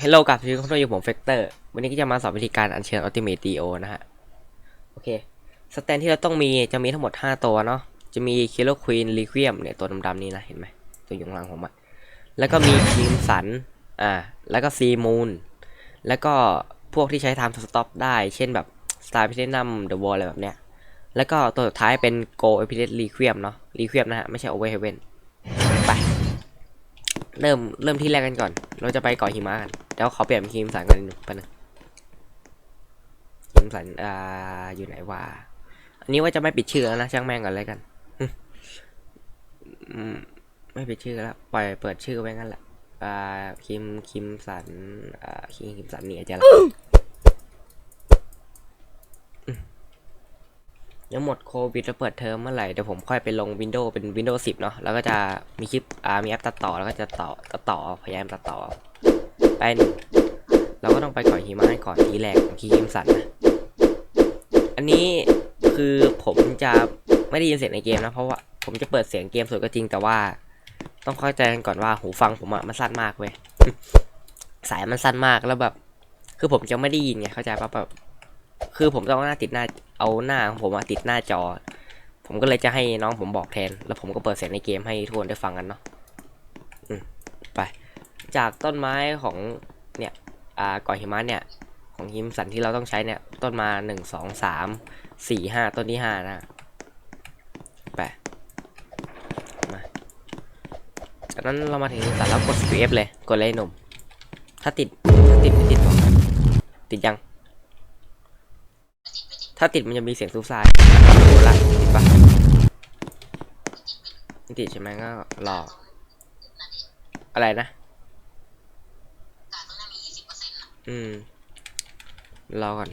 ฮลโลกับทุกคนอยู่ผมเฟกเตอร์ วันนี้ก็จะมาสอนวิธีการอัญเชิญอัลติเม e ดีโอนะฮะ โอเค สแตนที่เราต้องมีจะมีทั้งหมด 5 ตัวเนาะ จะมีคิโ r ควีนรีควีมเนี่ยตัวดำๆนี้นะ เห็นไหม ตัวอยู่ข้างหลังผมอะแล้วก็มีคิมสัน อ่า แล้วก็ซีมูน แล้วก็พวกที่ใช้ไทม์สต็อปได้ เช่นแบบสไตล์พิเศษนัมเดอะวอลอะไรแบบเนี้ย แล้วก็ตัวสุดท้ายเป็นโกเอพิเ e รีควีมเนาะรีควีมนะฮะ ไม่ใช่โอเวอร์เฮเวนไป เริ่มเริ่มที่แรกกันก่อน เราจะไปเกาะหิมะกันเดี๋ยวขอเปลี่ยนเป็นคิมสันกันหนึ่งแป๊บนึงคิมสันอ่าอยู่ไหนวะอันนี้ว่าจะไม่ปิดชื่อแล้วนะช่างแม่งก่อนเลยกันไม่ปิดชื่อแล้วปล่อยเปิดชื่อไว้งั้นแหละอ่าคิมคิมสันอ่าคิมคิมสันเนี่ยจะละอืม เดี๋ยวหมดโควิดแล้วเปิดเทอมเมื่อไหร่เดี๋ยวผมค่อยไปลง Windows เป็น Windows 10 เนาะแล้วก็จะมีคลิปอ่ามีแอปตัดต่อแล้วก็จะต่อตัดต่อพยายามตัดต่อไปเราก็ต้องไปก่อนหิมะก่อนทีแรกของคิมสันนะอันนี้คือผมจะไม่ได้ยินเสียงในเกมนะเพราะว่าผมจะเปิดเสียงเกมสดก็จริงแต่ว่า ต้องเข้าใจกันก่อนว่าหูฟังผมอะมันสั้นมากเว้ยสายมันสั้นมากแล้วแบบ คือผมจะไม่ได้ยินไงเข้าใจปะแบบคือผมต้องหน้าติดหน้า เอาหน้าของผมมาติดหน้าจอ ผมก็เลยจะให้น้องผมบอกแทน แล้วผมก็เปิดเสียงในเกมให้ทุกคนได้ฟังกันเนาะไป จากต้นไม้ของเนี่ยอ่าก่อหิมะเนี่ย ของฮิมสันที่เราต้องใช้เนี่ย ต้นมาหนึ่งสองสามสี่ห้าต้นที่ห้านะไปมาจากนั้นเรามาถึงสันแล้วกด F เลยกดเลยหนุ่มถ้าติดถ้าติดไม่ติดบอกติดยัง ถ้าติดมันจะมีเสียงซูซายดูละติดปะไม่ติดใช่ไหมก็รออะไรนะ อืม รอก่อน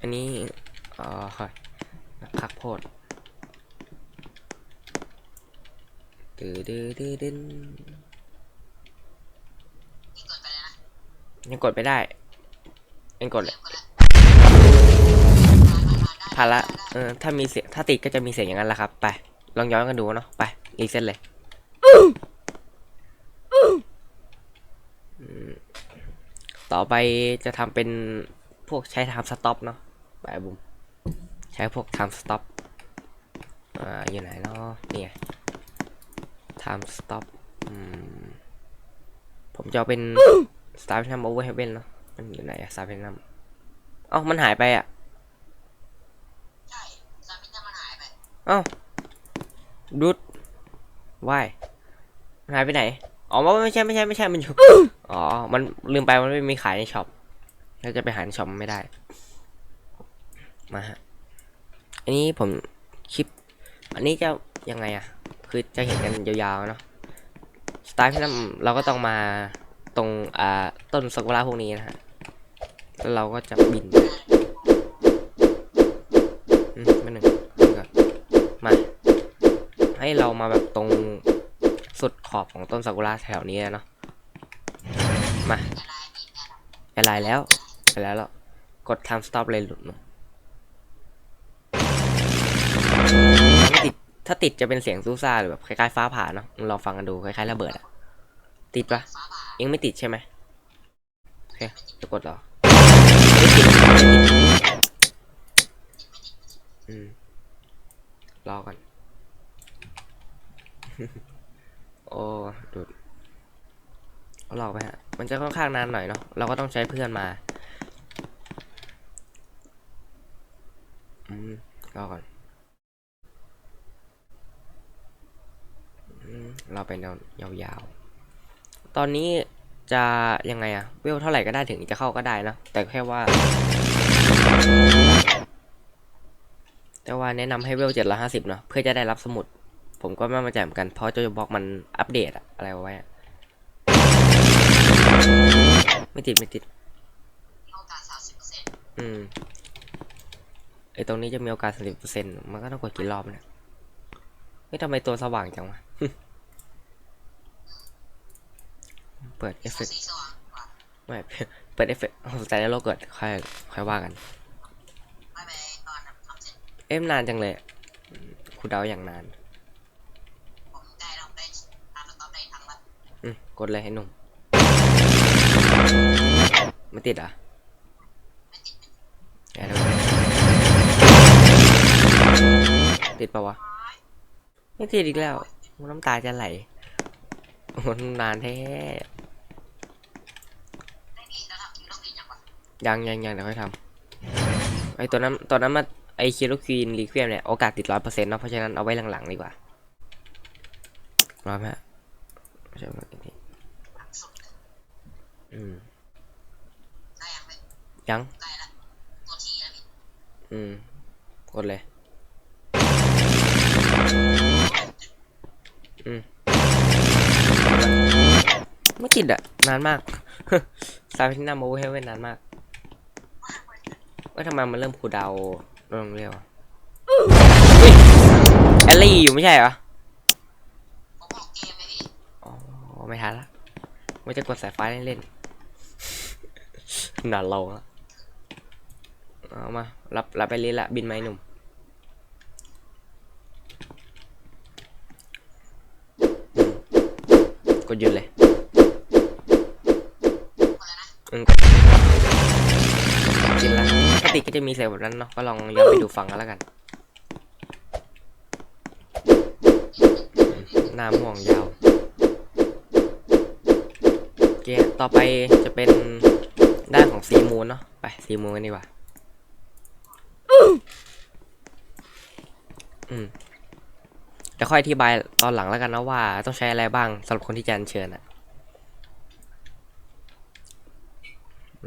อันนี้ อ๋อค่ะคักโพดดื้อดื้อดื้อดื้นยังกดไม่ได้ยังกดเลย ผ่านละเออถ้ามีเสียงถ้าติดก็จะมีเสียงอย่างนั้นแหละครับ ไป ลองย้อนกันดูเนาะไปอีเส้นเลยต่อไปจะทำเป็นพวกใช้ time stop เนาะไปบุมใช้พวก time stop อ่าอยู่ไหนเนาะนี่ไง time stop อืมผมจะเป็น star p l a n over heaven เนาะมันอยู่ไหนอะ star p l a n เอ้ามันหายไปอะ ใช่ซาบิน่ามันหายไป เอ้าดูดว่ายมันหายไปไหน อ๋อไม่ใช่ไม่ใช่ไม่ใช่มันอยู่อ๋อ มันลืมไปมันไม่มีขายในช็อปเราจะไปหาในช็อปมันไม่ได้ มาฮะ อันนี้ผมคลิป อันนี้จะยังไงอะคือจะเห็นกันยาวๆเนาะ สไตล์ที่นั่นเราก็ต้องมาตรงอ่าต้นสักุระพวกนี้นะฮะ แล้วเราก็จะบิน ให้เรามาแบบตรงสุดขอบของต้นซากุระแถวนี้เลยเนาะมาไปไลแล้วไปแล้วแล้วกด time stop เลยหลุดเนอะติดถ้าติดจะเป็นเสียงซูซ่าหรือแบบคล้ายๆฟ้าผ่าเนาะลองฟังกันดูคล้ายๆระเบิดอะติดปะยังไม่ติดใช่ไหมโอเคจะกดหรออืมรอก่อน โอ้ดูดรอไปฮะ มันจะค่อนข้างนานหน่อยเนาะ เราก็ต้องใช้เพื่อนมา อืมรอก่อนอืมเราไปนอนยาวๆ ตอนนี้จะยังไงอะเวลเท่าไหร่ก็ได้ถึงจะเข้าก็ได้นะ แต่แค่ว่า แต่ว่าแนะนำให้เวลเจ็ดร้อยห้าสิบเนาะ เพื่อจะได้รับสมุด ผมก็ไม่มาแจ่มอนกันเพราะโจโจบอกมันอัปเดตอะอะไรไว้อะไม่ติดไม่ติดมีโอกาสสามสิบเปอร์เซ็นต์อืมไอตรงนี้จะมีโอกาสสิบเปอร์เซ็นต์มันก็ต้องกดกี่รอบเนี่ยเฮ้ยทำไมตัวสว่างจังวะเปิดเอฟเฟกต์สีสว่างกว่าไม่เปิดเอฟเฟกต์แต่ในโลกเกิดค่อยค่อยว่ากันไม่ไปตอนทำเสร็จเอ๊ะนานจังเลยอะอืมครูเดาอย่างนาน ผมได้ลองได้ตามสต็อปได้ทั้งวัน อืม กดเลยให้หนุ่มไม่ติดอะติดปะวะ ไม่ติดอีกแล้ว น้ำตาจะไหลมันนานแท้ยังยังยังเดี๋ยวค่อยทำไอตัวนั้นตัวนั้นมาไอคิโรควีนรีเควมเนี่ย โอกาสติดร้อยเปอร์เซ็นต์เนาะเพราะฉะนั้นเอาไว้หลังๆดีกว่าร้อยไหมฮะไม่ใช่ไม่ใช่ หลังสุดเลย อืมได้ยังไม่ยัง ได้ละตัวทีแล้วพี่อืม กดเลย อืม ไม่ติดอะนานมาก ซาฟินาโมเฮเว่นนานมากว่าทำไมมันเริ่มคูลดาวน์ลงเร็วอะอุ๊ยแอลลี่อยู่ไม่ใช่เหรอผมออกเกมเลยพี่อ๋อไม่ทันละไม่จะกดสายฟ้าเล่นๆ นานเราอะเอามา รับรับไปเลยละบินไหมหนุ่ม กดหยุดเลยอืมกินละถ้าติก็จะมีเสียงแบบนั้นเนาะ ก็ลองย้อนไปดูฟังกันแล้วกันอืมหน้าม่วงยาว โอเค ต่อไปจะเป็น ด้านของซีมูนเนาะไปซีมูนกันดีกว่าอืมจะค่อยอธิบายตอนหลังแล้วกันนะว่า ต้องใช้อะไรบ้างสำหรับคนที่จะอัญเชิญอะ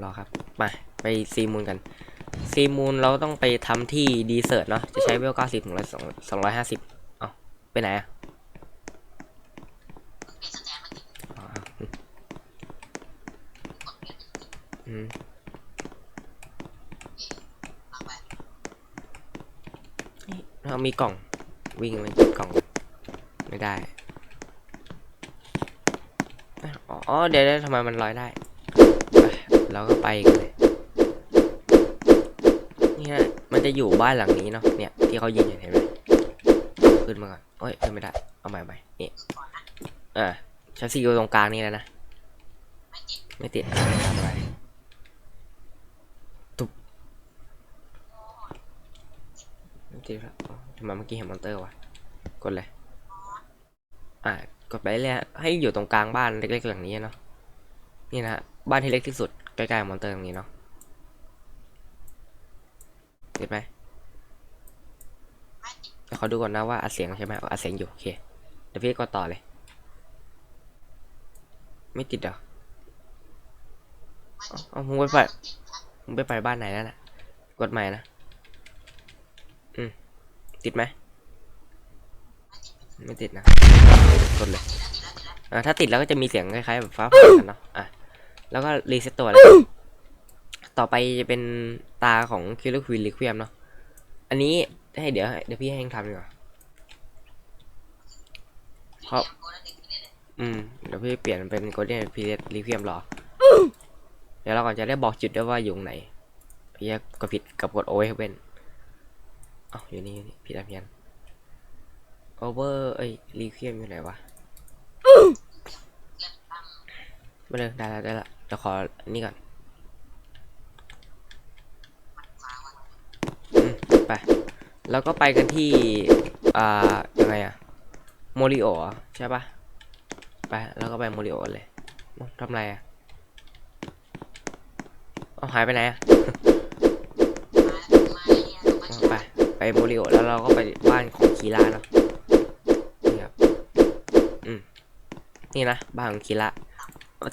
รอครับ มา ไปซีมูนกันซีมูนเราต้องไปทำที่ดีเซิร์ตเนาะจะใช้เวลเก้าสิบถึงร้อยสองร้อยห้าสิบเอ้าไปไหนอะ เปลี่ยนสแตนมาติด อ๋อก ดเปลี่ยน อืมเรามีกล่อง วิ่งไปหยิบกล่อง ไม่ได้ อ๋อ เดี๋ยวทำไมมันลอยได้ เราก็ไปกันเลย นี่ฮะมันจะอยู่บ้านหลังนี้เนาะ เนี่ย ที่เขายิงเห็นไหมขึ้นมาก่อนโอ้ยขึ้นไม่ได้ เอาใหม่ใหม่นี่ก่อนนะเออชั้นสี่อยู่ตรงกลางนี่แหละนะ ไม่ติด ไม่ติดอะตามไปตุบไม่ติดครับอ๋อทำไมเมื่อ กี้เห็นมอนเตอร์วะกดเลย อะกดไปเรื่อยให้อยู่ตรงกลางบ้านเล็กๆหลังนี้เนาะ นี่นะฮะบ้านที่เล็กที่สุดใกล้ๆมอนเตอร์ตรงนี้เนาะติดไหมเขอดูก่อนนะว่าอัดเสียงใช่ไหมอัดเสียงอยู่โอเค เดี๋ยวพี่ก็ต่อเลย ไม่ติดเหรอเอ้าติดเอมึงไปเปิดติดนะมึงไปไปบ้านไหนแล้วน่ะกดใหม่นะ อืม ติดไหม ไม่ติดนะกดเลยติดแล้วติดแล้วติดแล้วอ่าถ้าติดแล้วก็จะมีเสียงคล้ายๆแบบฟ้าผ่ากันเนาะอะแล้วก็รีเซ็ตตัวเลยต่อไปจะเป็นตาของคิลเลอร์ควีนลิควีมเนาะอันนี้ให้เดี๋ยวเดี๋ยวพี่ให้เองทำดีกว่าครับโกลเด้นติดเลยอืมเดี๋ยวพี่เปลี่ยนเป็นโกลเด้นพีเรียดลิควีมหรอ เดี๋ยวเราก่อนจะได้บอกจุดด้วยว่าอยู่ตรงไหนพี่จะกดผิดกับกดโอเวอร์เว้นอ๋ออยู่นี่อยู่นี่ผิดอันเพียน โอเวอร์เอ้ยรีเควมอยู่ไหนวะไม่เลยได้แล้วได้แล้วเดี๋ยวขออันนี้ก่อนไป แล้วก็ไปกันที่ อ่า ยังไงอะโมริโอใช่ปะไป แล้วก็ไปโมริโอเลยทำไรอะเอาหายไปไหนอะมามาเนี่ยลงมาอ๋อที่ไป ไปโมริโอแล้วเราก็ไปบ้านของคีระเนาะ นี่นะบ้านของคีระ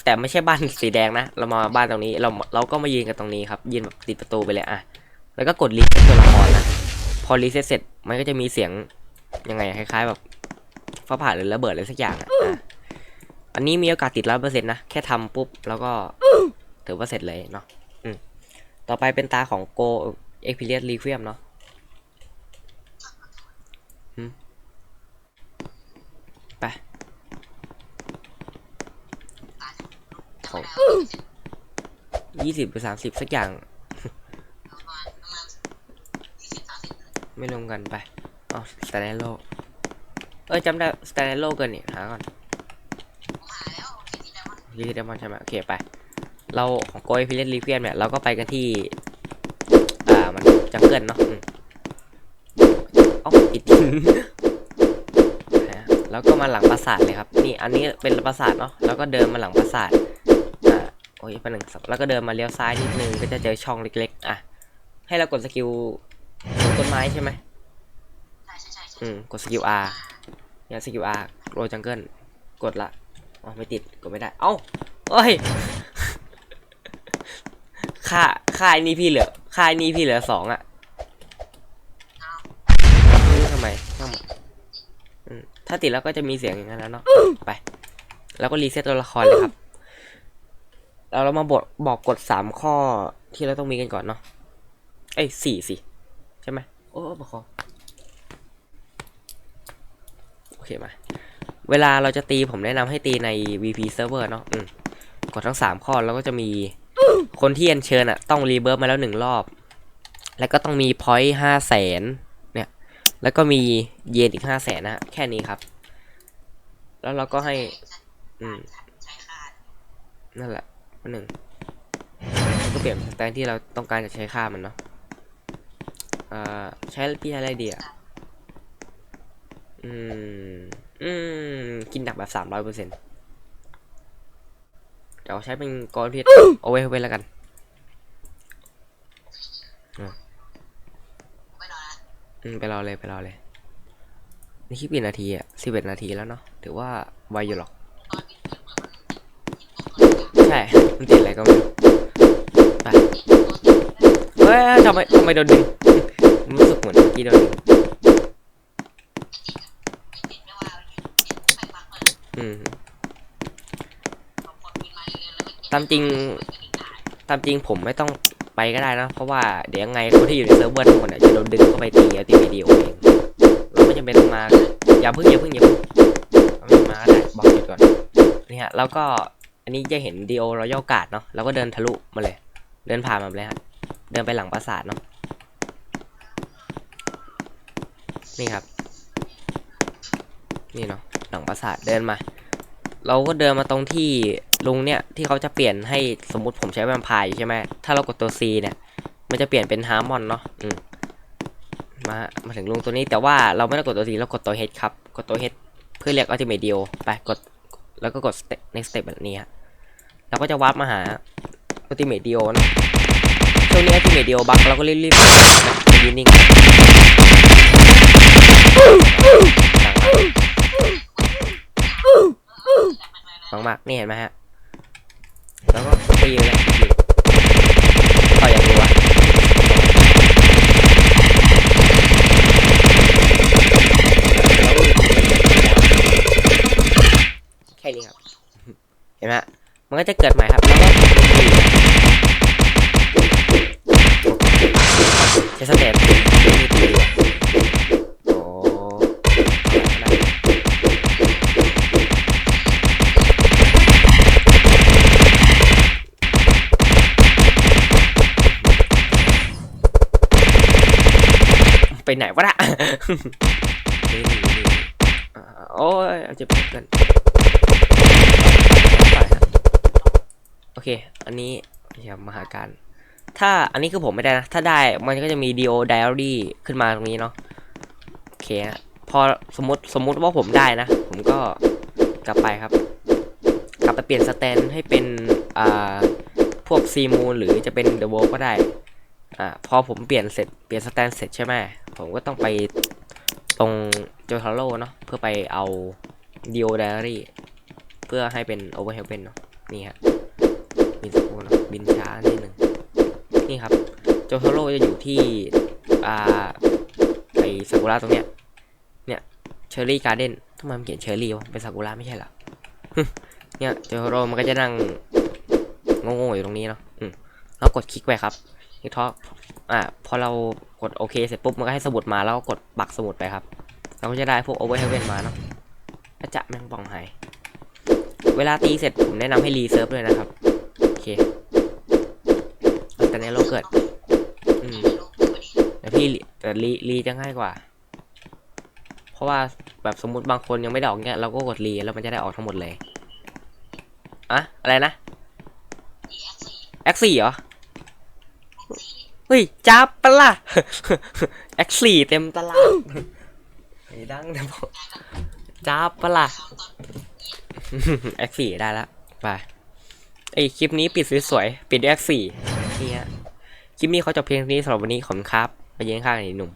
แต่ไม่ใช่บ้านสีแดงนะ เรามาบ้านตรงนี้เราเราก็มายืนกันตรงนี้ครับยืนแบบติดประตูไปเลยอะแล้วก็กดรีเซ็ตตัวละครนะพอรีเซ็ตเสร็จมันก็จะมีเสียงยังไงคล้าย ๆ แบบฟ้าผ่าหรือระเบิดอะไรสักอย่างอะอันนี้มีโอกาสติดร้อยเปอร์เซ็นต์นะแค่ทำปุ๊บแล้วก็ถือว่าเสร็จเลยเนาะอืต่อไปเป็นตาของโกเอ็กเพ i ียสรีเ u ียมเนาะไป ของยี่สิบหรือสามสิบสักอย่าง ไม่รวมกันไปอ๋อสแตนโลเอ้ยจำได้สแตนโลเกินนี่หาก่อนผมหาแล้วเขียนที่แล้วว่าโอเดมอนใช่ไหมโอเคไป เราของโกยพิเลตรีเฟียนเนี่ยเราก็ไปกันที่ อ่ามันจังเกิลเนาะอืมเอ้าติดนะแล้วก็มาหลังปราสาทเลยครับ นี่อันนี้เป็นปราสาทเนาะแล้วก็เดินมาหลังปราสาท โอ้ยประหนึ่งสับแล้วก็เดินมาเลี้ยวซ้ายนิดนึงก็จะเจอช่องเล็กๆ อะ ให้เรากดสกิลต้นไม้ใช่ไหมใช่ใช่ใช่ใช่อืมกดสกิล R เนี่ยสกิล R โรจังเกิลกดละอ๋อไม่ติดกดไม่ได้ เอ้าเอ้ยค่าค่าไอ้นี่พี่เหลือค่าไอ้นี่พี่เหลือสองอะไม่รู้ทำไมช่างมันอืมถ้าติดแล้วก็จะมีเสียงอย่างนั้นแล้วเนาะไป แล้วก็รีเซ็ตตัวละครเลยครับ แล้วเรามาบอกบอกกฎสามข้อที่เราต้องมีกันก่อนเนาะเอ้ยสี่สิใช่ไหมโอ้บอกขอโอเคมาเวลาเราจะตีผมแนะนำให้ตีใน VP server เนาะอืมกดทั้งสามข้อแล้วก็จะมีคนที่อัญเชิญอะต้องรีเบิร์ฟมาแล้วหนึ่งรอบ แล้วก็ต้องมีพอยต์ห้าแสนเนี่ย แล้วก็มีเยนอีกห้าแสนนะฮะแค่นี้ครับ แล้วเราก็ให้ อืมใช้คาดนั่นแหละอัน หนึ่งก็เปลี่ยนแตนที่เราต้องการจะใช้ค่ามันเนาะเอ่อใช้พี่ใช้อะไรดีอะอืม อืม กินหนักแบบสามร้อยเปอร์เซ็นต์เดี๋ยวใช้เป็นกรเพชรเอาไว้ไว้แล้วกันไม่รอละอืมไปรอเลยไปรอเลย นี่คลิปกี่นาทีอะสิบเอ็ดนาทีแล้วเนาะถือว่าไวอยู่หรอก ตอนบินเหมือน มันติดตัวเกินใช่มันติดอะไรก็ไม่รู้ไปเฮ้ยทำไมทำไมโดนดึงรู้สึกเหมือนเมื่อกี้โดนดึงตาอยู่ติดไปพักเลยอืมตามจริงตามจริงผมไม่ต้องไปก็ได้นะ เพราะว่าเดี๋ยวยังไงคนที่อยู่ในเซิร์ฟเวอร์ทั้งหมดเนี่ยจะโดนดึงเข้าไปตีเอาตีวิดีโอเองเราไม่จำเป็นต้องมาอย่าเพิ่งอย่าเพิ่งอย่าเพิ่งไม่มาก็ได้บอกจุดก่อนนี่ฮะแล้วก็ อันนี้จะเห็นดีโอรอยัลการ์ดเนาะเราก็เดินทะลุมาเลย เดินผ่านมาเลยฮะเดินไปหลังปราสาทเนาะนี่ครับ นี่เนาะหลังปราสาทเดินมา เราก็เดินมาตรงที่ลุงเนี่ยที่เขาจะเปลี่ยนให้สมมติผมใช้แวมไพร์อยู่ใช่ไหมถ้าเรากดตัว C เนี่ย มันจะเปลี่ยนเป็นฮาร์มอนเนาะอืมมามาถึงลุงตัวนี้แต่ว่าเราไม่ได้กดตัว C เรากดตัว H ครับ กดตัว H เพื่อเรียก Ultimate Deal ไปกดแล้วก็กด next step แบบนี้ฮะ เราก็จะวาร์ปมาหา Ultimate Deal เนะช่วงนี้ Ultimate Deal บักเราก็รีบๆยืนนิ่งฟังมากนี่เห็นไหมฮะ แล้วก็ตีเลยต่ออย่างรัวแค่นี้ครับ เห็นไหม มันก็จะเกิดใหม่ครับแล้วก็ใช้สเตปมีตีดีกว่าโอ้ไปไหนวะน่ะโอ้ยเอาเจ็บกินไปฮะ โอเค อันนี้อย่ามหาการ ถ้าอันนี้คือผมไม่ได้นะ ถ้าได้มันก็จะมี DO Diary ขึ้นมาตรงนี้เนาะ โอเคฮะพอสมมติสมมติว่าผมได้นะ ผมก็กลับไปครับ กลับไปเปลี่ยนสแตนให้เป็น อ่า พวกซีมูนหรือจะเป็นเดอะโวก็ได้ อ่า พอผมเปลี่ยนเสร็จ เปลี่ยนสแตนเสร็จใช่ไหม ผมก็ต้องไปตรงโจทาโร่เนาะ เพื่อไปเอา DO Diary เพื่อให้เป็น Over Heaven เนาะ นี่ฮะ บินสักครู่เนะบินช้านิดหนึ่งนี่ครับโจโทโร่จะอยู่ที่อ่าไอซากุระตรงเนี้ยเนี่ยเชอร์รี่การ์เด้นทำไมมันเขียนเชอร์รี่วะเป็นซากุระไม่ใช่หรอเนี่ยโจโทโร่มันก็จะนั่งโง่ๆอยู่ตรงนี้เนาะอืมแล้วกดคลิกไปครับคลิกท็อปอ่าพอเรากดโอเคเสร็จปุ๊บมันก็ให้สมุดมาแล้วก็กดปักสมุดไปครับ เราก็จะได้พวกโอเวอร์เฮเวนมาเนาะอาจะแม่งปองหาย เวลาตีเสร็จผมแนะนำให้รีเซิร์ฟด้วยนะครับ แต่ในโลกเกิด อืมแต่พี่รีแต่รีรีจะง่ายกว่า เพราะว่าแบบสมมติบางคนยังไม่ได้ออกเนี่ยเราก็กดรีแล้วมันจะได้ออกทั้งหมดเลยอะอะไรนะดีเอสซีแอคสี่เหรอ เฮ้ยจับปะล่ะแอคสี่เต็มตลาดไอ้ดังนะบอกจับปะล่ะแอคสี่ได้แล้วไป ไอคลิปนี้ปิดสวยๆ ปิดด้วยแอฟสี่นี่ฮะคลิปนี้เขาจบเพียงนี้สำหรับวันนี้ขอบคุณครับไปเยี่ยงข้างไอ้หนุ่ม